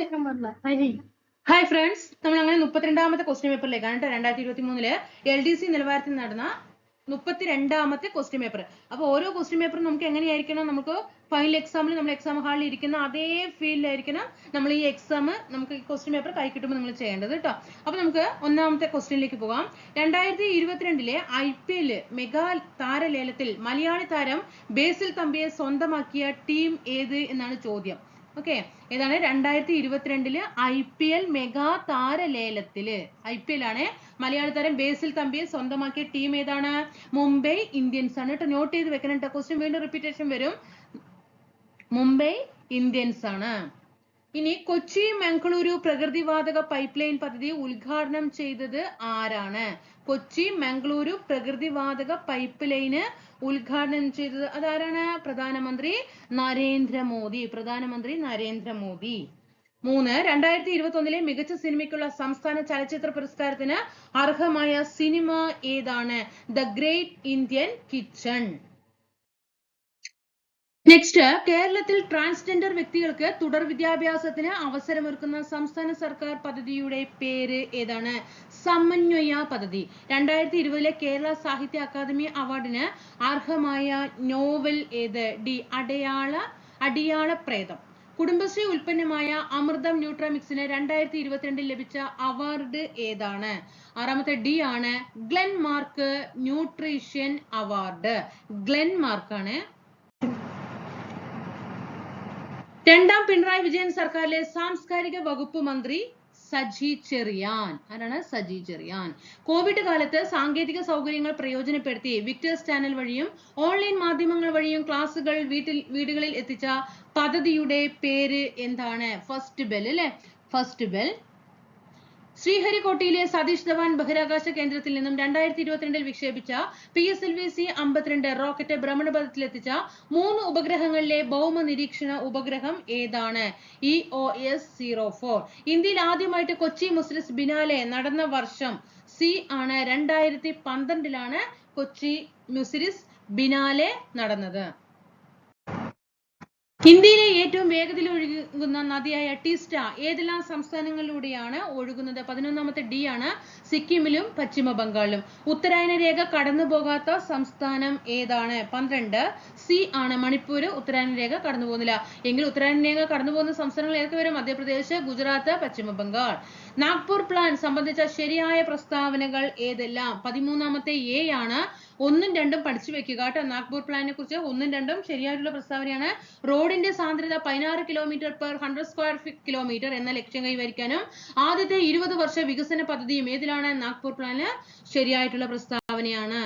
കേൾക്കാൻ പാടില്ല Hari hi. Friends. നമ്മൾ അങ്ങനെ മുപ്പത്തിരണ്ടാമത്തെ ക്വസ്റ്റ്യൻ പേപ്പറിലേക്കാണ് കേട്ടോ രണ്ടായിരത്തി ഇരുപത്തി മൂന്നിൽ എൽ ഡി സി നിലവാരത്തിൽ നടന്ന മുപ്പത്തിരണ്ടാമത്തെ ക്വസ്റ്റ്യൻ പേപ്പർ അപ്പോൾ ഓരോ ക്വസ്റ്റ്യൻ പേപ്പറും നമുക്ക് എങ്ങനെയായിരിക്കണം? നമുക്ക് ഫൈനൽ എക്സാമിൽ നമ്മൾ എക്സാം ഹാളിൽ ഇരിക്കുന്ന അതേ ഫീൽഡിലായിരിക്കണം നമ്മൾ ഈ എക്സാം നമുക്ക് ഈ ക്വസ്റ്റ്യൻ പേപ്പർ കൈ കിട്ടുമ്പോൾ നിങ്ങൾ ചെയ്യേണ്ടത് കേട്ടോ. അപ്പോൾ നമുക്ക് ഒന്നാമത്തെ ക്വസ്റ്റ്യനിലേക്ക് പോകാം. രണ്ടായിരത്തി ഇരുപത്തിരണ്ടിലെ ഐ പി എൽ മെഗാ താരലേലത്തിൽ മലയാളി താരം ബേസിൽ തമ്പിയെ സ്വന്തമാക്കിയ ടീം ഏത് എന്നാണ് ചോദ്യം. ഓക്കെ ഏതാണ്? രണ്ടായിരത്തി ഇരുപത്തിരണ്ടിൽ ഐ പി എൽ മെഗാ താരലേലത്തിൽ. ഐ പി എൽ ആണ് മലയാളി താരം ബേസിൽ തമ്പിയെ സ്വന്തമാക്കിയ ടീം ഏതാണ്? മുംബൈ ഇന്ത്യൻസ് ആണ് കേട്ടോ നോട്ട് ചെയ്ത് വെക്കണം കേട്ടോ ക്വസ്റ്റ്യൻ വീണ്ടും റിപ്പീറ്റേഷൻ വരും. മുംബൈ ഇന്ത്യൻസ് ആണ്. ഇനി കൊച്ചി മംഗളൂരു പ്രകൃതിവാതക പൈപ്പ് ലൈൻ പദ്ധതി ഉദ്ഘാടനം ചെയ്തത് ആരാണ്? കൊച്ചി മംഗളൂരു പ്രകൃതിവാതക പൈപ്പ് ലൈന് ഉദ്ഘാടനം ചെയ്തത് അതാരാണ്? പ്രധാനമന്ത്രി നരേന്ദ്രമോദി. പ്രധാനമന്ത്രി നരേന്ദ്രമോദി. മൂന്ന് രണ്ടായിരത്തി ഇരുപത്തി ഒന്നിലെ മികച്ച സിനിമയ്ക്കുള്ള സംസ്ഥാന ചലച്ചിത്ര പുരസ്കാരത്തിന് അർഹമായ സിനിമ ഏതാണ്? The great Indian kitchen. Next കേരളത്തിൽ ട്രാൻസ്ജെൻഡർ വ്യക്തികൾക്ക് തുടർ വിദ്യാഭ്യാസത്തിന് അവസരമൊരുക്കുന്ന സംസ്ഥാന സർക്കാർ പദ്ധതിയുടെ പേര് ഏതാണ്? സമന്വയ പദ്ധതി. രണ്ടായിരത്തി ഇരുപതിലെ കേരള സാഹിത്യ അക്കാദമി അവാർഡിന് അർഹമായ നോവൽ ഏത്? ഡി അടയാള അടിയാള പ്രേതം. കുടുംബശ്രീ ഉൽപ്പന്നമായ അമൃതം ന്യൂട്രാമിക്സിന് രണ്ടായിരത്തി ഇരുപത്തിരണ്ടിൽ ലഭിച്ച അവാർഡ് ഏതാണ്? ആറാമത്തെ ഡി ആണ് ഗ്ലെൻ മാർക്ക് ന്യൂട്രീഷ്യൻ അവാർഡ്. ഗ്ലെൻ മാർക്കാണ് രണ്ടാം പിണറായി വിജയൻ സർക്കാരിലെ സാംസ്കാരിക വകുപ്പ് മന്ത്രി സജി ചെറിയാൻ. ആരാണ്? സജി ചെറിയാൻ. കോവിഡ് കാലത്ത് സാങ്കേതിക സൗകര്യങ്ങൾ പ്രയോജനപ്പെടുത്തി വിക്ടേഴ്സ് ചാനൽ വഴിയും ഓൺലൈൻ മാധ്യമങ്ങൾ വഴിയും ക്ലാസുകൾ വീട്ടിൽ വീടുകളിൽ എത്തിച്ച പദ്ധതിയുടെ പേര് എന്താണ്? ഫസ്റ്റ് ബെൽ അല്ലെ? ഫസ്റ്റ് ബെൽ ശ്രീഹരിക്കോട്ടയിലെ സതീഷ് ധവാൻ ബഹിരാകാശ കേന്ദ്രത്തിൽ നിന്നും രണ്ടായിരത്തി ഇരുപത്തിരണ്ടിൽ വിക്ഷേപിച്ച P S L V C അമ്പത്തിരണ്ട് റോക്കറ്റ് ഭ്രമണപഥത്തിലെത്തിച്ച മൂന്ന് ഉപഗ്രഹങ്ങളിലെ ഭൗമ നിരീക്ഷണ ഉപഗ്രഹം ഏതാണ്? E O S zero four ഇന്ത്യയിൽ ആദ്യമായിട്ട് കൊച്ചി മുസ്ലിസ് ബിനാലെ നടന്ന വർഷം സി ആണ്. രണ്ടായിരത്തി പന്ത്രണ്ടിലാണ് കൊച്ചി മുസ്ലിസ് ബിനാലെ നടന്നത്. ഇന്ത്യയിലെ ഏറ്റവും വേഗത്തിൽ ഒഴുകുന്ന നദിയായ ടിസ്റ്റ ഏതെല്ലാം സംസ്ഥാനങ്ങളിലൂടെയാണ് ഒഴുകുന്നത്? പതിനൊന്നാമത്തെ ഡി ആണ് സിക്കിമിലും പശ്ചിമ ബംഗാളിലും ഉത്തരായന രേഖ കടന്നു പോകാത്ത സംസ്ഥാനം ഏതാണ്? പന്ത്രണ്ട്. സി ആണ് മണിപ്പൂർ ഉത്തരായന രേഖ കടന്നു പോകുന്നില്ല എങ്കിൽ ഉത്തരായന രേഖ കടന്നു പോകുന്ന സംസ്ഥാനങ്ങൾ ഏതൊക്കെ വരും? മധ്യപ്രദേശ് ഗുജറാത്ത് പശ്ചിമ ബംഗാൾ നാഗ്പൂർ പ്ലാൻ സംബന്ധിച്ച ശരിയായ പ്രസ്താവനകൾ ഏതെല്ലാം? പതിമൂന്നാമത്തെ എ ആണ് ഒന്നും രണ്ടും പഠിച്ചു വെക്കുക കേട്ടോ. നാഗ്പൂർ പ്ലാനിനെ കുറിച്ച് ഒന്നും രണ്ടും ശരിയായിട്ടുള്ള പ്രസ്താവനയാണ്. റോഡിന്റെ സാന്ദ്രത പതിനാറ് kilometre per hundred square kilometre എന്ന ലക്ഷ്യം കൈവരിക്കാനും ആദ്യത്തെ ഇരുപത് വർഷ വികസന പദ്ധതിയും ഏതിലാണ് നാഗ്പൂർ പ്ലാന് ശരിയായിട്ടുള്ള പ്രസ്താവനയാണ്.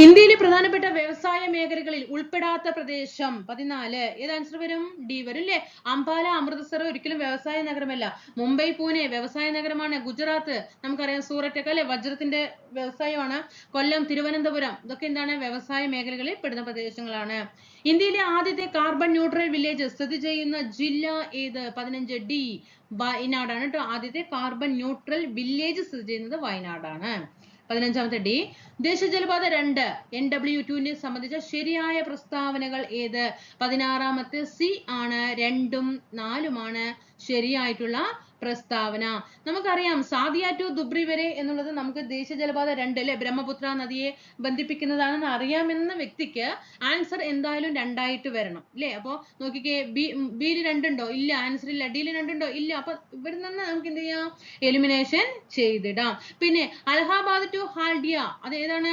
ഇന്ത്യയിലെ പ്രധാനപ്പെട്ട വ്യവസായ മേഖലകളിൽ ഉൾപ്പെടാത്ത പ്രദേശം പതിനാല്. ഏത് ആൻസർ വരും? ഡി വരും അല്ലെ അംബാല അമൃതസർ ഒരിക്കലും വ്യവസായ നഗരമല്ല. മുംബൈ പൂനെ വ്യവസായ നഗരമാണ്. ഗുജറാത്ത് നമുക്കറിയാം സൂററ്റ് അല്ലെ? വജ്രത്തിന്റെ വ്യവസായമാണ്. കൊല്ലം തിരുവനന്തപുരം ഇതൊക്കെ എന്താണ്? വ്യവസായ മേഖലകളിൽ പെടുന്ന പ്രദേശങ്ങളാണ്. ഇന്ത്യയിലെ ആദ്യത്തെ കാർബൺ ന്യൂട്രൽ വില്ലേജ് സ്ഥിതി ചെയ്യുന്ന ജില്ല ഏത്? പതിനഞ്ച്. ഡി വയനാടാണ് കേട്ടോ. ആദ്യത്തെ കാർബൺ ന്യൂട്രൽ വില്ലേജ് സ്ഥിതി ചെയ്യുന്നത് വയനാടാണ്. പതിനഞ്ചാമത്തെ ഡി. ദേശജലപാത രണ്ട് എൻ ഡബ്ല്യു ടുവിനെ സംബന്ധിച്ച ശരിയായ പ്രസ്താവനകൾ ഏത്? പതിനാറാമത്തെ സി ആണ് രണ്ടും നാലുമാണ് ശരിയായിട്ടുള്ള പ്രസ്താവന. നമുക്കറിയാം സാദിയ ടു ദുബ്രി വരെ എന്നുള്ളത് നമുക്ക് ദേശീയ ജലപാത രണ്ട് അല്ലെ ബ്രഹ്മപുത്ര നദിയെ ബന്ധിപ്പിക്കുന്നതാണെന്ന് അറിയാമെന്ന വ്യക്തിക്ക് ആൻസർ എന്തായാലും രണ്ടായിട്ട് വരണം. അല്ലേ അപ്പോ നോക്കിക്കേ ബി ബിയിൽ രണ്ടുണ്ടോ? ഇല്ല. ആൻസർ ഇല്ല ഡിയിൽ രണ്ടുണ്ടോ? ഇല്ല. അപ്പൊ ഇവിടെ നിന്ന് നമുക്ക് എന്ത് ചെയ്യാം? എലിമിനേഷൻ ചെയ്തിടാം. പിന്നെ അലഹാബാദ് ടു ഹാൽഡിയ അത് ഏതാണ്?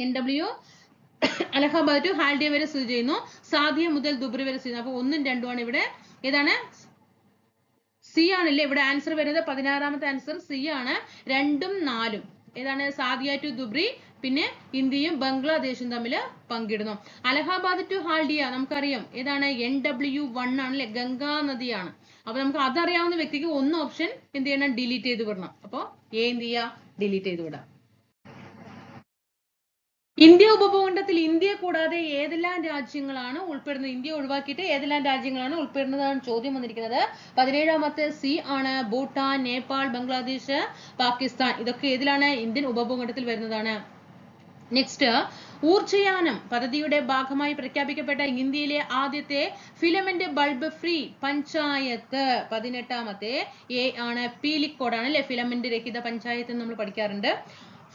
N W Allahabad to Haldia വരെ സ്ഥിതി ചെയ്യുന്നു. സാദിയ മുതൽ ദുബ്രി വരെ സ്ഥിതി ചെയ്യുന്നു. അപ്പൊ ഒന്നും രണ്ടുമാണ് ഇവിടെ. ഏതാണ്? സി ആണല്ലേ ഇവിടെ ആൻസർ വരുന്നത്? പതിനാറാമത്തെ ആൻസർ സി ആണ്. രണ്ടും നാലും. ഏതാണ്? സാദിയ ടു ദുബ്രി പിന്നെ ഇന്ത്യയും ബംഗ്ലാദേശും തമ്മിൽ പങ്കിടുന്നു. അലഹാബാദ് ടു ഹാൽഡിയ നമുക്കറിയാം. ഏതാണ്? എൻ ഡബ്ല്യു വൺ ആണല്ലേ? ഗംഗാ നദിയാണ്. അപ്പൊ നമുക്ക് അതറിയാവുന്ന വ്യക്തിക്ക് ഒന്ന് ഓപ്ഷൻ എന്ത് ചെയ്യണം? ഡിലീറ്റ് ചെയ്ത് വിടണം. അപ്പൊ എ എന്ത് ചെയ്യുക? ഡിലീറ്റ് ചെയ്ത് വിടാം ഇന്ത്യ ഉപഭൂഖണ്ഡത്തിൽ ഇന്ത്യ കൂടാതെ ഏതെല്ലാം രാജ്യങ്ങളാണ് ഉൾപ്പെടുന്നത്? ഇന്ത്യ ഒഴിവാക്കിയിട്ട് ഏതെല്ലാം രാജ്യങ്ങളാണ് ഉൾപ്പെടുന്നതാണ് ചോദ്യം വന്നിരിക്കുന്നത്. പതിനേഴാമത്തെ സി ആണ് ഭൂട്ടാൻ നേപ്പാൾ ബംഗ്ലാദേശ് പാകിസ്ഥാൻ. ഇതൊക്കെ ഏതിലാണ്? ഇന്ത്യൻ ഉപഭൂഖണ്ഡത്തിൽ വരുന്നതാണ്. നെക്സ്റ്റ് ഊർജയാനം പദ്ധതിയുടെ ഭാഗമായി പ്രഖ്യാപിക്കപ്പെട്ട ഇന്ത്യയിലെ ആദ്യത്തെ ഫിലമെന്റ് ബൾബ് ഫ്രീ പഞ്ചായത്ത്. പതിനെട്ടാമത്തെ എ ആണ് പീലിക്കോടാണ് അല്ലെ? ഫിലമെന്റ് രഹിത പഞ്ചായത്ത് നമ്മൾ പഠിക്കാറുണ്ട്.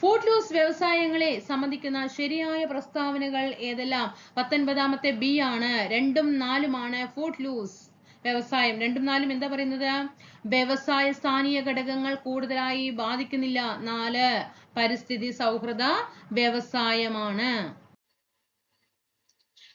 ഫുഡ് ലൂസ് വ്യവസായങ്ങളെ സംബന്ധിക്കുന്ന ശരിയായ പ്രസ്താവനകൾ ഏതെല്ലാം? പത്തൊൻപതാമത്തെ ബി ആണ്. രണ്ടും നാലുമാണ് ഫുഡ് ലൂസ് വ്യവസായം. രണ്ടും നാലും എന്താ പറയുന്നത്? വ്യവസായ സ്ഥാനീയ ഘടകങ്ങൾ കൂടുതലായി ബാധിക്കുന്നില്ല. നാല് പരിസ്ഥിതി സൗഹൃദ വ്യവസായമാണ്.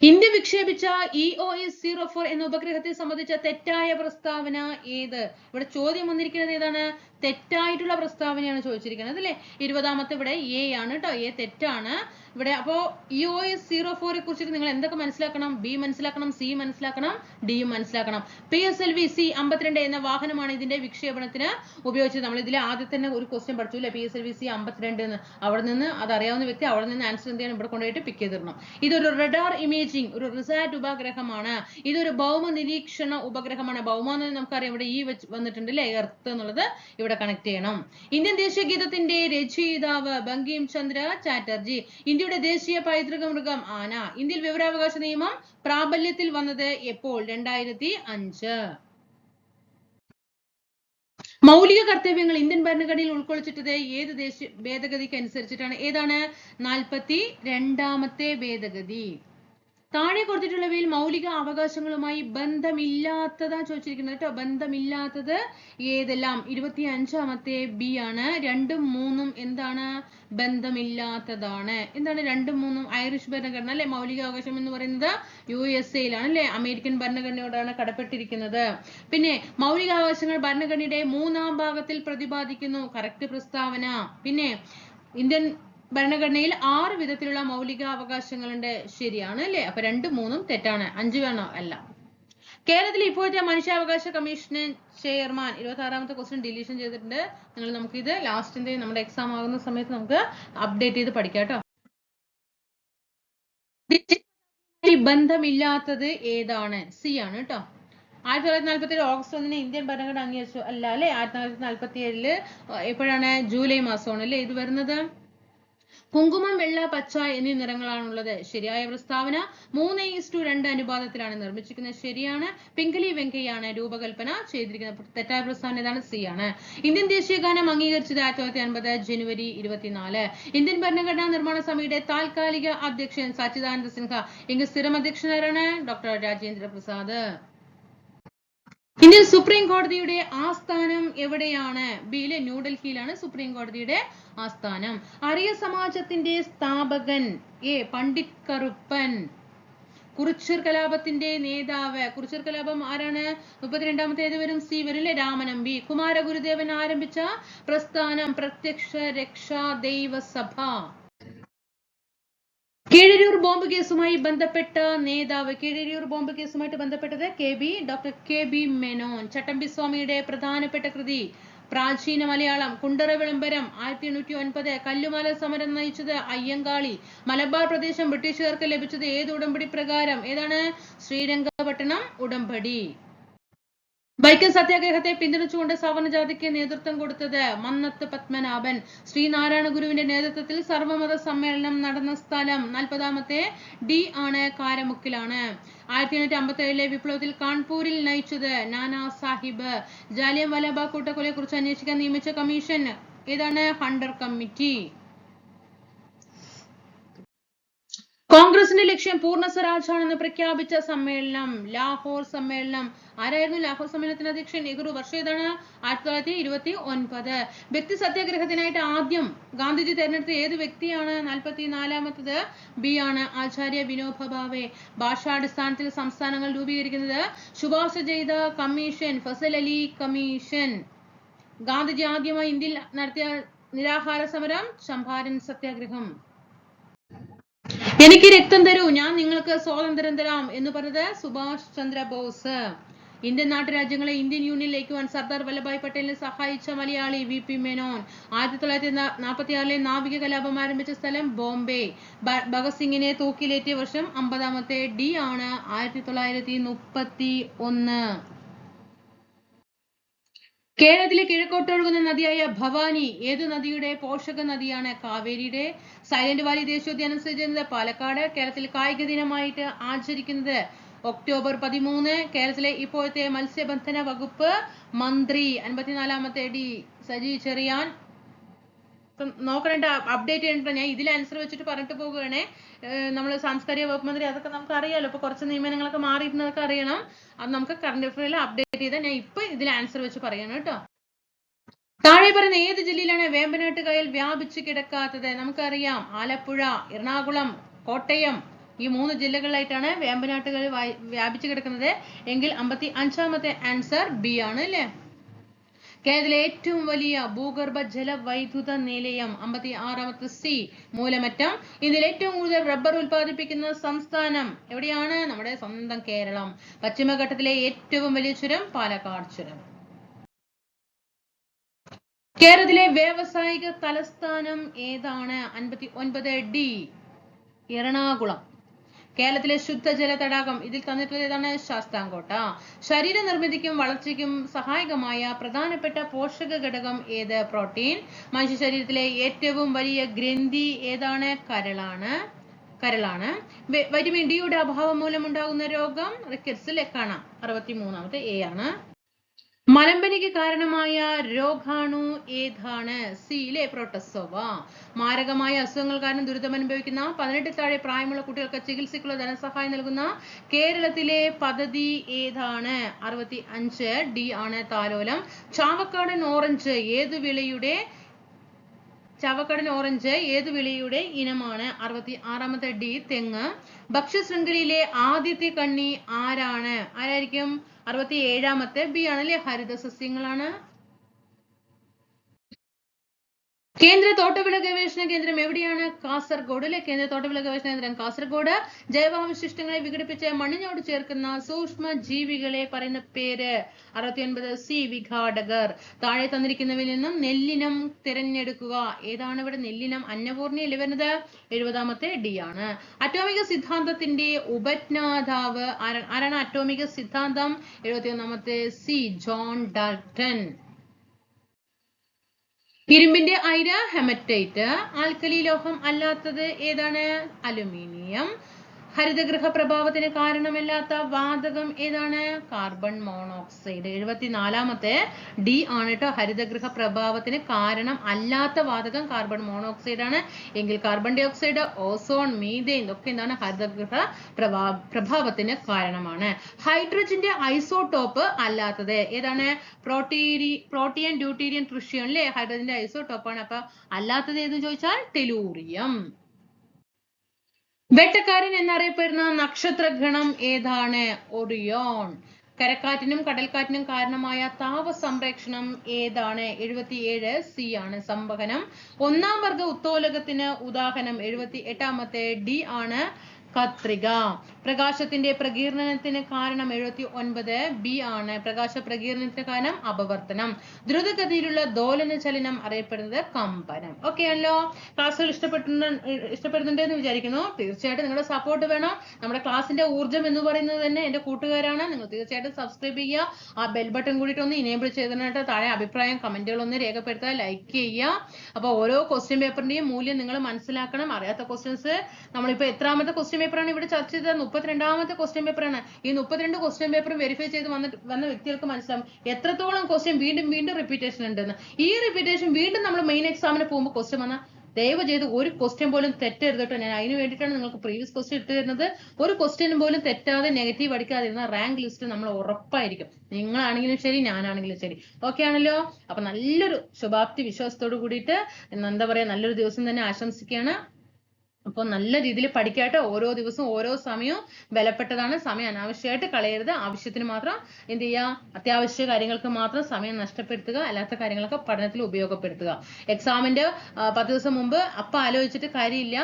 India വിക്ഷേപിച്ച E O S zero four എന്ന ഉപഗ്രഹത്തെ സംബന്ധിച്ച തെറ്റായ പ്രസ്താവന ഏത്? ഇവിടെ ചോദ്യം വന്നിരിക്കുന്നത് ഏതാണ്? തെറ്റായിട്ടുള്ള പ്രസ്താവനയാണ് ചോദിച്ചിരിക്കുന്നത് അല്ലേ? ഇരുപതാമത്തെ ഇവിടെ എ ആണ് കേട്ടോ എ തെറ്റാണ്. ഇവിടെ അപ്പോ ഇ ഒ എസ് സീറോ ഫോറെ കുറിച്ചിട്ട് നിങ്ങൾ എന്തൊക്കെ മനസ്സിലാക്കണം? ബി മനസ്സിലാക്കണം സി മനസ്സിലാക്കണം ഡിയും മനസ്സിലാക്കണം. P S L V C അമ്പത്തിരണ്ട് എന്ന വാഹനമാണ് ഇതിന്റെ വിക്ഷേപണത്തിന് ഉപയോഗിച്ചത്. നമ്മൾ ഇതിലെ ആദ്യം തന്നെ ഒരു ക്വസ്റ്റ്യൻ പഠിച്ചു അല്ലേ? P S L V C അമ്പത്തിരണ്ട് എന്ന്. അവിടെ നിന്ന് അത് അറിയാവുന്ന വ്യക്തി അവിടെ നിന്ന് ആൻസർ എന്ത് ചെയ്യണം? ഇവിടെ കൊണ്ടുപോയിട്ട് പിക്ക് ചെയ്തിടണം. ഇതൊരു റഡാർ ഇമേജിംഗ് ഒരു റിസാറ്റ് ഉപഗ്രഹമാണ്. ഇതൊരു ഭൗമ നിരീക്ഷണ ഉപഗ്രഹമാണ്. ഭൗമ എന്ന് നമുക്കറിയാം. ഇവിടെ ഈ വെച്ച് വന്നിട്ടുണ്ട് അല്ലേ? എർത്ത് എന്നുള്ളത് ഇവിടെ കണക്ട് ചെയ്യണം. ഇന്ത്യൻ ദേശീയ ഗീതത്തിന്റെ രചയിതാവ് ബങ്കിം ചന്ദ്ര ചാറ്റർജി. ഇന്ത്യയുടെ ദേശീയ പൈതൃക മൃഗം ആന. ഇന്ത്യയിൽ വിവരാവകാശ നിയമം പ്രാബല്യത്തിൽ വന്നത് എപ്പോൾ? രണ്ടായിരത്തി അഞ്ച്. മൗലിക കർത്തവ്യങ്ങൾ ഇന്ത്യൻ ഭരണഘടനയിൽ ഉൾക്കൊള്ളിച്ചിട്ടത് ഏത് ദേശീയ ഭേദഗതിക്ക് അനുസരിച്ചിട്ടാണ് ഏതാണ്? നാൽപ്പത്തി രണ്ടാമത്തെ ഭേദഗതി. താഴെ കൊടുത്തിട്ടുള്ളവയിൽ മൗലിക അവകാശങ്ങളുമായി ബന്ധമില്ലാത്തതാ ചോദിച്ചിരിക്കുന്നത് കേട്ടോ. ബന്ധമില്ലാത്തത് ഏതെല്ലാം? ഇരുപത്തി അഞ്ചാമത്തെ ബി ആണ്. രണ്ടും മൂന്നും എന്താണ്? ബന്ധമില്ലാത്തതാണ്. എന്താണ് രണ്ടും മൂന്നും? ഐറിഷ് ഭരണഘടന അല്ലെ? മൗലിക അവകാശം എന്ന് പറയുന്നത് യു എസ് എയിലാണ് അല്ലെ? അമേരിക്കൻ ഭരണഘടനയോടാണ് കടപ്പെട്ടിരിക്കുന്നത്. പിന്നെ മൗലിക അവകാശങ്ങൾ ഭരണഘടനയുടെ മൂന്നാം ഭാഗത്തിൽ പ്രതിപാദിക്കുന്നു. കറക്റ്റ് പ്രസ്താവന. പിന്നെ ഇന്ത്യൻ ഭരണഘടനയിൽ ആറ് വിധത്തിലുള്ള മൗലിക അവകാശങ്ങളുണ്ട് ശരിയാണ് അല്ലേ? അപ്പൊ രണ്ടും മൂന്നും തെറ്റാണ്. അഞ്ച് വേണോ? അല്ല. കേരളത്തിൽ ഇപ്പോഴത്തെ മനുഷ്യാവകാശ കമ്മീഷന് ചെയർമാൻ ഇരുപത്തി ആറാമത്തെ ക്വസ്റ്റ്യൻ ഡിലീഷൻ ചെയ്തിട്ടുണ്ട്. നിങ്ങൾ നമുക്ക് ഇത് ലാസ്റ്റിന്റെ നമ്മുടെ എക്സാം ആകുന്ന സമയത്ത് നമുക്ക് അപ്ഡേറ്റ് ചെയ്ത് പഠിക്കാം കേട്ടോ. ബന്ധമില്ലാത്തത് ഏതാണ്? സി ആണ് കേട്ടോ. ആയിരത്തി തൊള്ളായിരത്തി നാൽപ്പത്തി ഏഴ് ഓഗസ്റ്റ് ഒന്നിന് ഇന്ത്യൻ ഭരണഘടന അംഗീകരിച്ചു. അല്ല അല്ലെ? ആയിരത്തി തൊള്ളായിരത്തി നാൽപ്പത്തി ഏഴിൽ എപ്പോഴാണ്? ജൂലൈ മാസമാണ് അല്ലേ ഇത് വരുന്നത്? കുങ്കുമം വെള്ള പച്ച എന്നീ നിറങ്ങളാണുള്ളത്. ശരിയായ പ്രസ്താവന മൂന്ന് ഈസ്റ്റു രണ്ട് അനുപാതത്തിലാണ് നിർമ്മിച്ചിരിക്കുന്നത്. ശരിയാണ്. പിങ്കലി വെങ്കയ്യാണ് രൂപകൽപ്പന ചെയ്തിരിക്കുന്നത്. തെറ്റായ പ്രസ്താവന ഏതാണ് സി ആണ്. ഇന്ത്യൻ ദേശീയ ഗാനം അംഗീകരിച്ചത് ആയിരത്തി തൊള്ളായിരത്തി അൻപത് ജനുവരി ഇരുപത്തിനാല്. ഇന്ത്യൻ ഭരണഘടനാ നിർമ്മാണ സമിതിയുടെ താൽക്കാലിക അധ്യക്ഷൻ സച്ചിദാനന്ദ സിൻഹ ഇങ്ങ് സ്ഥിരം അധ്യക്ഷനാരാണ് doctor Rajendra Prasad Indian supreme കോടതിയുടെ ആസ്ഥാനം എവിടെയാണ്? ബിയിലെ ന്യൂഡൽഹിയിലാണ് സുപ്രീം കോടതിയുടെ ആസ്ഥാനം. ആര്യ സമാജത്തിന്റെ സ്ഥാപകൻ എ. പണ്ഡിറ്റ് കറുപ്പൻ. കുറിച്ചർ കലാപത്തിന്റെ നേതാവ്. കുറിച്ചർ കലാപം ആരാണ്? മുപ്പത്തിരണ്ടാമത്തേത് വരും സി. വരും രാമനമ്പി. കുമാരഗുരുദേവൻ ആരംഭിച്ച പ്രസ്ഥാനം പ്രത്യക്ഷ രക്ഷാ ദൈവസഭ കീഴരിയൂർ ബോംബ് കേസുമായി ബന്ധപ്പെട്ട നേതാവ് കീഴരിയൂർ ബോംബ് കേസുമായിട്ട് ബന്ധപ്പെട്ടത് K B doctor K B Menon. Chattampi സ്വാമിയുടെ പ്രധാനപ്പെട്ട കൃതി പ്രാചീന മലയാളം കുണ്ടറ വിളംബരം ആയിരത്തി എണ്ണൂറ്റി ഒൻപത് കല്ലുമാല സമരം നയിച്ചത് അയ്യങ്കാളി. മലബാർ പ്രദേശം ബ്രിട്ടീഷുകാർക്ക് ലഭിച്ചത് ഏത് ഉടമ്പടി പ്രകാരം? ഏതാണ്? ശ്രീരംഗപട്ടണം ഉടമ്പടി. വൈക്കം സത്യാഗ്രഹത്തെ പിന്തുണച്ചുകൊണ്ട് സവർണജാതിക്ക് നേതൃത്വം കൊടുത്തത് മന്നത്ത് പത്മനാഭൻ. ശ്രീനാരായണ ഗുരുവിന്റെ നേതൃത്വത്തിൽ സർവമത സമ്മേളനം നടന്ന സ്ഥലം നാൽപ്പതാമത്തെ ഡി ആണ് കാരമുക്കിലാണ്. ആയിരത്തി എണ്ണൂറ്റി അമ്പത്തി ഏഴിലെ വിപ്ലവത്തിൽ കാൺപൂരിൽ നയിച്ചത് നാനാ സാഹിബ്. ജാലിയൻ വലബാഗ് കൂട്ടക്കൊലയെ കുറിച്ച് അന്വേഷിക്കാൻ നിയമിച്ച കമ്മീഷൻ ഏതാണ് ഹണ്ടർ കമ്മിറ്റി? കോൺഗ്രസിന്റെ ലക്ഷ്യം പൂർണ സ്വരാജാണെന്ന് പ്രഖ്യാപിച്ച സമ്മേളനം ലാഹോർ സമ്മേളനം. ആരായിരുന്നു ലാഹോർ സമ്മേളനത്തിന്റെ അധ്യക്ഷൻ? നെഹ്റു. വർഷം ഏതാണ്? ആയിരത്തി തൊള്ളായിരത്തി ഇരുപത്തി ഒൻപത് വ്യക്തി സത്യാഗ്രഹത്തിനായിട്ട് ആദ്യം ഗാന്ധിജി തെരഞ്ഞെടുത്ത ഏത് വ്യക്തിയാണ്? നാൽപ്പത്തി നാലാമത്തത് ബി ആണ് ആചാര്യ വിനോബ ഭാവെ. ഭാഷാടിസ്ഥാനത്തിൽ സംസ്ഥാനങ്ങൾ രൂപീകരിക്കുന്നത് ശുപാർശ ചെയ്ത കമ്മീഷൻ ഫസൽ അലി കമ്മീഷൻ. ഗാന്ധിജി ആദ്യമായി ഇന്ത്യയിൽ നടത്തിയ നിരാഹാര സമരം ചമ്പാരൻ സത്യാഗ്രഹം. എനിക്ക് രക്തം തരൂ ഞാൻ നിങ്ങൾക്ക് സ്വാതന്ത്ര്യം തരാം എന്ന് പറഞ്ഞത് സുഭാഷ് ചന്ദ്ര ബോസ്. ഇന്ത്യൻ നാട്ടുരാജ്യങ്ങളെ ഇന്ത്യൻ യൂണിയൻ ലയിക്കുവാൻ സർദാർ വല്ലഭായ് പട്ടേലിനെ സഹായിച്ച മലയാളി വി പി മേനോൻ. ആയിരത്തി തൊള്ളായിരത്തി നാൽപ്പത്തി ആറിലെ നാവിക കലാപം ആരംഭിച്ച സ്ഥലം ബോംബെ. ഭഗത് സിംഗിനെ തൂക്കിലേറ്റിയ വർഷം അമ്പതാമത്തെ ഡി ആണ് ആയിരത്തി തൊള്ളായിരത്തി മുപ്പത്തി ഒന്ന്. കേരളത്തിലെ കിഴക്കോട്ടൊഴുകുന്ന നദിയായ ഭവാനി ഏത് നദിയുടെ പോഷക നദിയാണ്? കാവേരിയുടെ സൈലന്റ് വാലി ദേശീയോദ്യാനം സ്ഥിതി ചെയ്യുന്നത് പാലക്കാട്. കേരളത്തിൽ കായിക ദിനമായിട്ട് ആചരിക്കുന്നത് ഒക്ടോബർ പതിമൂന്ന്. കേരളത്തിലെ ഇപ്പോഴത്തെ മത്സ്യബന്ധന വകുപ്പ് മന്ത്രി അൻപത്തിനാലാമത്തെ ഡി സജി ചെറിയാൻ ഇപ്പം നോക്കണേണ്ട അപ്ഡേറ്റ് ചെയ്യണ്ട ഞാൻ ഇതിൽ ആൻസർ വെച്ചിട്ട് പറഞ്ഞിട്ട് പോകുകയാണേ നമ്മൾ സാംസ്കാരിക വകുപ്പ് മന്ത്രി അതൊക്കെ നമുക്ക് അറിയാലോ. ഇപ്പൊ കുറച്ച് നിയമനങ്ങളൊക്കെ മാറിയിരുന്നതൊക്കെ അറിയണം. അത് നമുക്ക് കറണ്ട് അഫയറിൽ അപ്ഡേറ്റ് ചെയ്താൽ ഞാൻ ഇപ്പൊ ഇതിൽ ആൻസർ വെച്ച് പറയണം കേട്ടോ. താഴെ പറയുന്ന ഏത് ജില്ലയിലാണ് വേമ്പനാട്ട് കായൽ വ്യാപിച്ചു കിടക്കാത്തത്? നമുക്കറിയാം. ആലപ്പുഴ എറണാകുളം കോട്ടയം ഈ മൂന്ന് ജില്ലകളിലായിട്ടാണ് വേമ്പനാട്ട് കായൽ വ്യാപിച്ചു കിടക്കുന്നത്. എങ്കിൽ അമ്പത്തി അഞ്ചാമത്തെ ആൻസർ ബി ആണ് അല്ലേ? കേരളത്തിലെ ഏറ്റവും വലിയ ഭൂഗർഭ ജലവൈദ്യുത നിലയം അമ്പത്തി ആറാമത്തെ സി മൂലമറ്റം. ഇതിൽ ഏറ്റവും കൂടുതൽ റബ്ബർ ഉൽപ്പാദിപ്പിക്കുന്ന സംസ്ഥാനം എവിടെയാണ്? നമ്മുടെ സ്വന്തം കേരളം. പശ്ചിമഘട്ടത്തിലെ ഏറ്റവും വലിയ ചുരം പാലക്കാട് ചുരം. കേരളത്തിലെ വ്യാവസായിക തലസ്ഥാനം ഏതാണ്? അൻപത്തി ഒൻപത് ഡി എറണാകുളം. കേരളത്തിലെ ശുദ്ധജല തടാകം ഇതിൽ തന്നിട്ടുള്ള ഏതാണ് ശാസ്താംകോട്ട. ശരീര നിർമ്മിതിക്കും വളർച്ചയ്ക്കും സഹായകമായ പ്രധാനപ്പെട്ട പോഷക ഘടകം ഏത്? പ്രോട്ടീൻ. മനുഷ്യ ശരീരത്തിലെ ഏറ്റവും വലിയ ഗ്രന്ഥി ഏതാണ്? കരളാണ്. കരളാണ്. വൈറ്റമിൻ ഡിയുടെ അഭാവം മൂലം ഉണ്ടാകുന്ന രോഗം റിക്കറ്റ്സിൽ കാണാം. അറുപത്തി മൂന്നാമത്തെ എ ആണ്. മലമ്പനിക്ക് കാരണമായ രോഗാണു ഏതാണ്? സിയിലെ പ്രോട്ടസോവ മാരകമായ അസുഖങ്ങൾ കാരണം ദുരിതം അനുഭവിക്കുന്ന പതിനെട്ട് താഴെ പ്രായമുള്ള കുട്ടികൾക്ക് ചികിത്സയ്ക്കുള്ള ധനസഹായം നൽകുന്ന കേരളത്തിലെ പദ്ധതി ഏതാണ്? അറുപത്തി അഞ്ച് ഡി ആണ് താലോലം. ചാവക്കാടൻ ഓറഞ്ച് ഏതു വിളയുടെ ചവക്കടൻ ഓറഞ്ച് ഏതു വിളിയുടെ ഇനമാണ്? അറുപത്തി ആറാമത്തെ ഡി തെങ്ങ്. ഭക്ഷ്യശൃംഖലയിലെ ആദ്യത്തെ കണ്ണി ആരാണ്? ആരായിരിക്കും? അറുപത്തി ഏഴാമത്തെ ബി ആണ് ഹരിത കേന്ദ്ര തോട്ടവിള ഗവേഷണ കേന്ദ്രം എവിടെയാണ്? കാസർഗോഡ് അല്ലെ? കേന്ദ്ര തോട്ടവിള ഗവേഷണ കേന്ദ്രം കാസർഗോഡ്. ജൈവാവശിഷ്ടങ്ങളെ വിഘടിപ്പിച്ച് മണ്ണിനോട് ചേർക്കുന്ന സൂക്ഷ്മ ജീവികളെ പറയുന്ന പേര് അറുപത്തിയൊൻപത് സി വിഘാടകർ താഴെ തന്നിരിക്കുന്നവയിൽ നിന്നും നെല്ലിനം തിരഞ്ഞെടുക്കുക. ഏതാണ് ഇവിടെ നെല്ലിനം? അന്നപൂർണയല്ലേ വരുന്നത്? എഴുപതാമത്തെ ഡി ആണ്. അറ്റോമിക സിദ്ധാന്തത്തിന്റെ ഉപജ്ഞാതാവ് ആരാ- ആരാണ് അറ്റോമിക സിദ്ധാന്തം? എഴുപത്തിയൊന്നാമത്തെ സി ജോൺ ഡാൾട്ടൺ ഇരുമ്പിന്റെ അയിര ഹെമറ്റൈറ്റ്. ആൽക്കലി ലോഹം അല്ലാത്തത് ഏതാണ്? അലുമിനിയം. ഹരിതഗൃഹ പ്രഭാവത്തിന് കാരണമല്ലാത്ത വാതകം ഏതാണ്? കാർബൺ മോണോക്സൈഡ് എഴുപത്തിനാലാമത്തെ ഡി ആണ് കേട്ടോ ഹരിതഗൃഹ പ്രഭാവത്തിന് കാരണം അല്ലാത്ത വാതകം കാർബൺ മോണോക്സൈഡ് ആണ്. എങ്കിൽ carbon dioxide ozone methane ഇതൊക്കെ എന്താണ്? ഹരിതഗൃഹ പ്രഭാ പ്രഭാവത്തിന് കാരണമാണ്. ഹൈഡ്രജന്റെ ഐസോടോപ്പ് അല്ലാത്തത് ഏതാണ്? പ്രോട്ടീരി പ്രോട്ടിയൻ ഡ്യൂട്ടീരിയൻ ട്രിഷ്യൻ അല്ലേ ഹൈഡ്രജന്റെ ഐസോടോപ്പ് ആണ്. അപ്പൊ അല്ലാത്തത് ഏതെന്ന് ചോദിച്ചാൽ? ടെലൂറിയം വെട്ടക്കാരൻ എന്നറിയപ്പെടുന്ന നക്ഷത്രഗണം ഏതാണ്? ഒറിയോൺ. കരക്കാറ്റിനും കടൽക്കാറ്റിനും കാരണമായ താപ സംരക്ഷണം ഏതാണ്? എഴുപത്തിയേഴ് സി ആണ് സംവഹനം. ഒന്നാം വർഗ ഉത്തോലകത്തിന് ഉദാഹരണം എഴുപത്തി എട്ടാമത്തെ ഡി ആണ് കത്രിക. പ്രകാശത്തിന്റെ പ്രകീർണനത്തിന് കാരണം എഴുപത്തി ഒൻപത് ബി ആണ്. പ്രകാശ പ്രകീർണനത്തിന് കാരണം അപവർത്തനം. ദ്രുതഗതിയിലുള്ള ദോലന ചലനം അറിയപ്പെടുന്നത് കമ്പനം. ഓക്കെ അല്ലോ? ക്ലാസ്സുകൾ ഇഷ്ടപ്പെട്ടുന്ന ഇഷ്ടപ്പെടുന്നുണ്ട് എന്ന് വിചാരിക്കുന്നു. തീർച്ചയായിട്ടും നിങ്ങളുടെ സപ്പോർട്ട് വേണം. നമ്മുടെ ക്ലാസ്സിന്റെ ഊർജം എന്ന് പറയുന്നത് തന്നെ എന്റെ കൂട്ടുകാരാണ്. നിങ്ങൾ തീർച്ചയായിട്ടും സബ്സ്ക്രൈബ് ചെയ്യുക. ആ ബെൽ ബട്ടൺ കൂടിയിട്ട് ഒന്ന് ഇനേബിൾ ചെയ്തിട്ട് താഴെ അഭിപ്രായം കമന്റുകൾ ഒന്ന് രേഖപ്പെടുത്തുക ലൈക്ക് ചെയ്യുക. അപ്പോൾ ഓരോ ക്വസ്റ്റ്യൻ പേപ്പറിന്റെയും മൂല്യം നിങ്ങൾ മനസ്സിലാക്കണം. അറിയാത്ത ക്വസ്റ്റ്യൻസ് നമ്മളിപ്പോൾ എത്രാമത്തെ ക്വസ്റ്റ്യൻ പേപ്പറാണ് ഇവിടെ ചർച്ച ചെയ്തത്. മുപ്പത്തിരണ്ടാമത്തെ ക്വസ്റ്റ്യൻ പേപ്പറാണ് ഈ മുപ്പത്തിരണ്ട് ക്വസ്റ്റ്യൻ പേപ്പർ വെരിഫൈ ചെയ്ത് വന്നിട്ട് വന്ന വ്യക്തികൾക്ക് മനസ്സിലാവും എത്രത്തോളം ക്വസ്റ്റ്യൻ വീണ്ടും വീണ്ടും റിപ്പീറ്റേഷൻ ഉണ്ടെന്ന്. ഈ റിപ്പീറ്റേഷൻ വീണ്ടും നമ്മൾ മെയിൻ എക്സാമിന് പോകുമ്പോൾ ക്വസ്റ്റ്യൻ വന്നാൽ ദയവ് ചെയ്ത് ഒരു ക്വസ്റ്റ്യൻ പോലും തെറ്റരുത് കേട്ടോ. ഞാൻ അതിന് വേണ്ടിയിട്ടാണ് നിങ്ങൾക്ക് പ്രീവിയസ് ക്വസ്റ്റ്യൻ ഇട്ട് തരുന്നത്. ഒരു ക്വസ്റ്റ്യൻ പോലും തെറ്റാതെ നെഗറ്റീവ് അടിക്കാതിരുന്ന റാങ്ക് ലിസ്റ്റ് നമ്മൾ ഉറപ്പായിരിക്കും. നിങ്ങളാണെങ്കിലും ശരി ഞാനാണെങ്കിലും ശരി. ഓക്കെ ആണല്ലോ? അപ്പൊ നല്ലൊരു ശുഭാപ്തി വിശ്വാസത്തോട് കൂടിയിട്ട് എന്താ പറയാ നല്ലൊരു ദിവസം തന്നെ ആശംസിക്കുകയാണ്. അപ്പോൾ നല്ല രീതിയിൽ പഠിക്കാട്ടോ ഓരോ ദിവസവും ഓരോ സമയവും വിലപ്പെട്ടതാണ്. സമയം അനാവശ്യമായിട്ട് കളയരുത്. ആവശ്യത്തിന് മാത്രം എന്ത് ചെയ്യുക? അത്യാവശ്യ കാര്യങ്ങൾക്ക് മാത്രം സമയം നഷ്ടപ്പെടുത്തുക. അല്ലാത്ത കാര്യങ്ങളൊക്കെ പഠനത്തിൽ ഉപയോഗപ്പെടുത്തുക. എക്സാമിന്റെ പത്ത് ദിവസം മുമ്പ് അപ്പം ആലോചിച്ചിട്ട് കാര്യമില്ല.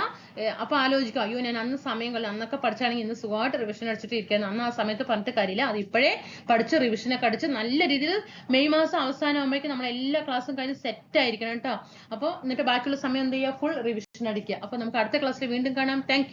അപ്പൊ ആലോചിക്കുക. അയ്യോ ഞാൻ അന്ന് സമയം കൊല്ലം അന്നൊക്കെ പഠിച്ചാണെങ്കിൽ ഇന്ന് സുഖമായിട്ട് റിവിഷൻ അടിച്ചിട്ട് ഇരിക്കുന്നത് അന്ന് ആ സമയത്ത് പറഞ്ഞിട്ട് കാര്യമില്ല. അത് ഇപ്പോഴേ പഠിച്ച് റിവിഷനൊക്കെ അടിച്ച് നല്ല രീതിയിൽ മെയ് മാസം അവസാനം ആകുമ്പോഴേക്കും നമ്മൾ എല്ലാ ക്ലാസ്സും കഴിഞ്ഞ് സെറ്റ് ആയിരിക്കണം കേട്ടോ. അപ്പോൾ എന്നിട്ട് ബാക്കിയുള്ള സമയം എന്ത് ചെയ്യുക? ഫുൾ റിവിഷൻ അടിക്കുക. അപ്പോൾ നമുക്ക് അടുത്ത ക്ലാസ്സിൽ വീണ്ടും കാണാം താങ്ക്